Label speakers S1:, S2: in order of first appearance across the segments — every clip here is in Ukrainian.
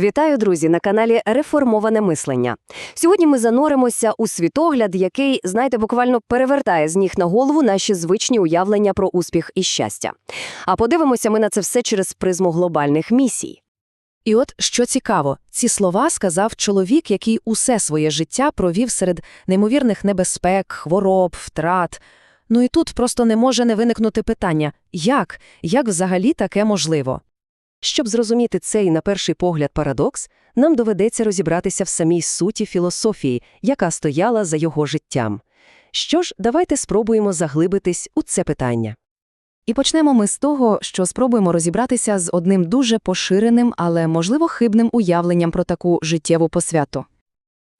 S1: Вітаю, друзі, на каналі Реформоване мислення. Сьогодні ми зануримося у світогляд, який, знаєте, буквально перевертає з ніг на голову наші звичні уявлення про успіх і щастя. А подивимося ми на це все через призму глобальних місій.
S2: І от що цікаво, ці слова сказав чоловік, який усе своє життя провів серед неймовірних небезпек, хвороб, втрат. Ну і тут просто не може не виникнути питання як? Як взагалі таке можливо?
S1: Щоб зрозуміти цей, на перший погляд, парадокс, нам доведеться розібратися в самій суті філософії, яка стояла за його життям. Що ж, давайте спробуємо заглибитись у це питання.
S2: І почнемо ми з того, що спробуємо розібратися з одним дуже поширеним, але, можливо, хибним уявленням про таку життєву посвяту.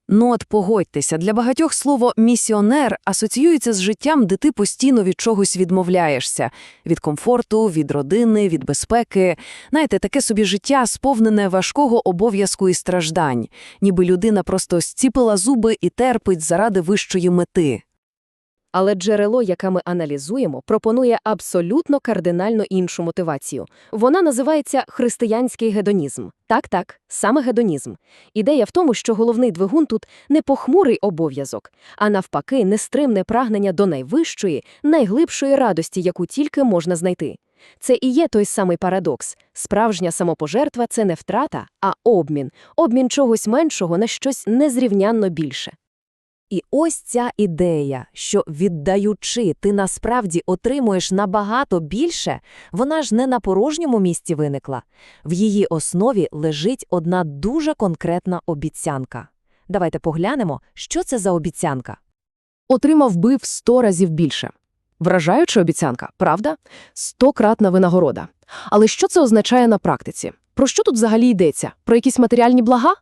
S1: Ну от погодьтеся, для багатьох слово «місіонер» асоціюється з життям, де ти постійно від чогось відмовляєшся. Від комфорту, від родини, від безпеки. Знаєте, таке собі життя сповнене важкого обов'язку і страждань. Ніби людина просто зціпила зуби і терпить заради вищої мети. Але джерело, яке ми аналізуємо, пропонує абсолютно кардинально іншу мотивацію. Вона називається християнський гедонізм. Так-так, саме гедонізм. Ідея в тому, що головний двигун тут не похмурий обов'язок, а навпаки, нестримне прагнення до найвищої, найглибшої радості, яку тільки можна знайти. Це і є той самий парадокс. Справжня самопожертва – це не втрата, а обмін. Обмін чогось меншого на щось незрівнянно більше. І ось ця ідея, що віддаючи, ти насправді отримуєш набагато більше, вона ж не на порожньому місці виникла. В її основі лежить одна дуже конкретна обіцянка. Давайте поглянемо, що це за обіцянка.
S2: Отримав би в сто разів більше. Вражаюча обіцянка, правда? Стократна винагорода. Але що це означає на практиці? Про що тут взагалі йдеться? Про якісь матеріальні блага?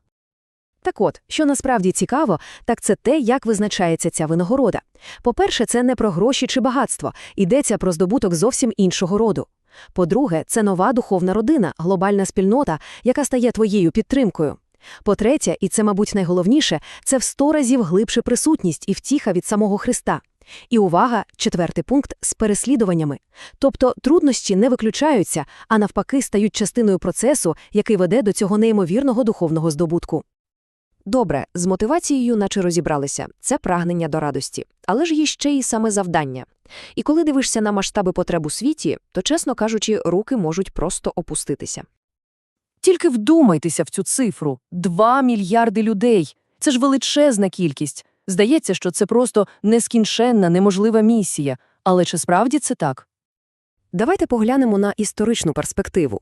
S1: Так от, що насправді цікаво, так це те, як визначається ця винагорода. По-перше, це не про гроші чи багатство, йдеться про здобуток зовсім іншого роду. По-друге, це нова духовна родина, глобальна спільнота, яка стає твоєю підтримкою. По-третє, і це, мабуть, найголовніше, це в сто разів глибше присутність і втіха від самого Христа. І увага, четвертий пункт з переслідуваннями. Тобто труднощі не виключаються, а навпаки стають частиною процесу, який веде до цього неймовірного духовного здобутку. Добре, з мотивацією наче розібралися. Це прагнення до радості. Але ж є ще й саме завдання. І коли дивишся на масштаби потреб у світі, то, чесно кажучи, руки можуть просто опуститися.
S2: Тільки вдумайтеся в цю цифру – 2 мільярди людей. Це ж величезна кількість. Здається, що це просто нескінченна, неможлива місія. Але чи справді це так?
S1: Давайте поглянемо на історичну перспективу.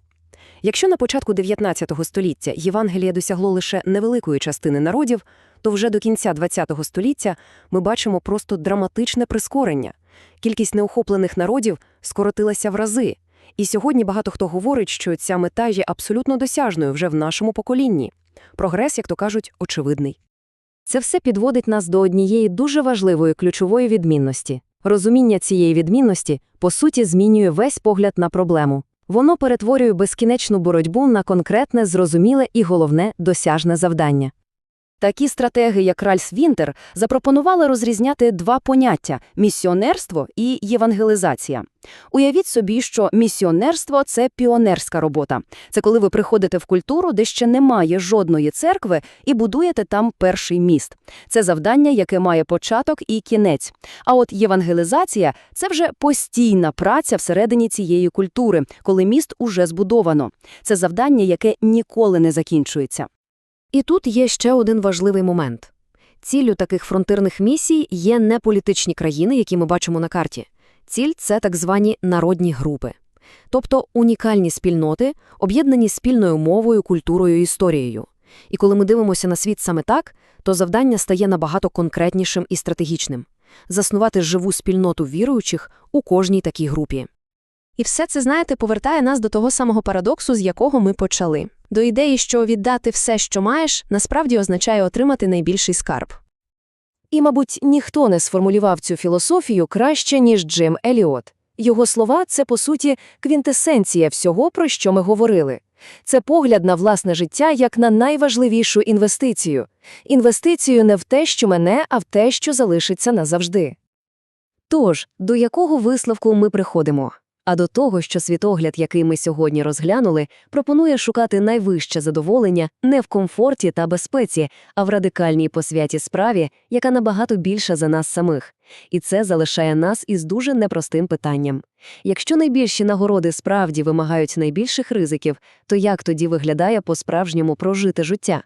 S1: Якщо на початку 19 століття Євангеліє досягло лише невеликої частини народів, то вже до кінця 20 століття ми бачимо просто драматичне прискорення. Кількість неохоплених народів скоротилася в рази. І сьогодні багато хто говорить, що ця мета є абсолютно досяжною вже в нашому поколінні. Прогрес, як то кажуть, очевидний. Це все підводить нас до однієї дуже важливої ключової відмінності. Розуміння цієї відмінності, по суті, змінює весь погляд на проблему. Воно перетворює безкінечну боротьбу на конкретне, зрозуміле і, головне, досяжне завдання. Такі стратеги, як Ральс Вінтер, запропонували розрізняти два поняття – місіонерство і євангелізація. Уявіть собі, що місіонерство – це піонерська робота. Це коли ви приходите в культуру, де ще немає жодної церкви, і будуєте там перший міст. Це завдання, яке має початок і кінець. А от євангелізація – це вже постійна праця всередині цієї культури, коли міст уже збудовано. Це завдання, яке ніколи не закінчується. І тут є ще один важливий момент. Ціллю таких фронтирних місій є не політичні країни, які ми бачимо на карті. Ціль – це так звані народні групи. Тобто унікальні спільноти, об'єднані спільною мовою, культурою і історією. І коли ми дивимося на світ саме так, то завдання стає набагато конкретнішим і стратегічним – заснувати живу спільноту віруючих у кожній такій групі. І все це, знаєте, повертає нас до того самого парадоксу, з якого ми почали. До ідеї, що віддати все, що маєш, насправді означає отримати найбільший скарб. І, мабуть, ніхто не сформулював цю філософію краще, ніж Джим Еліот. Його слова – це, по суті, квінтесенція всього, про що ми говорили. Це погляд на власне життя як на найважливішу інвестицію. Інвестицію не в те, що мене, а в те, що залишиться назавжди. Тож, до якого висновку ми приходимо? А до того, що світогляд, який ми сьогодні розглянули, пропонує шукати найвище задоволення не в комфорті та безпеці, а в радикальній посвяті справі, яка набагато більша за нас самих. І це залишає нас із дуже непростим питанням. Якщо найбільші нагороди справді вимагають найбільших ризиків, то як тоді виглядає по-справжньому прожите життя?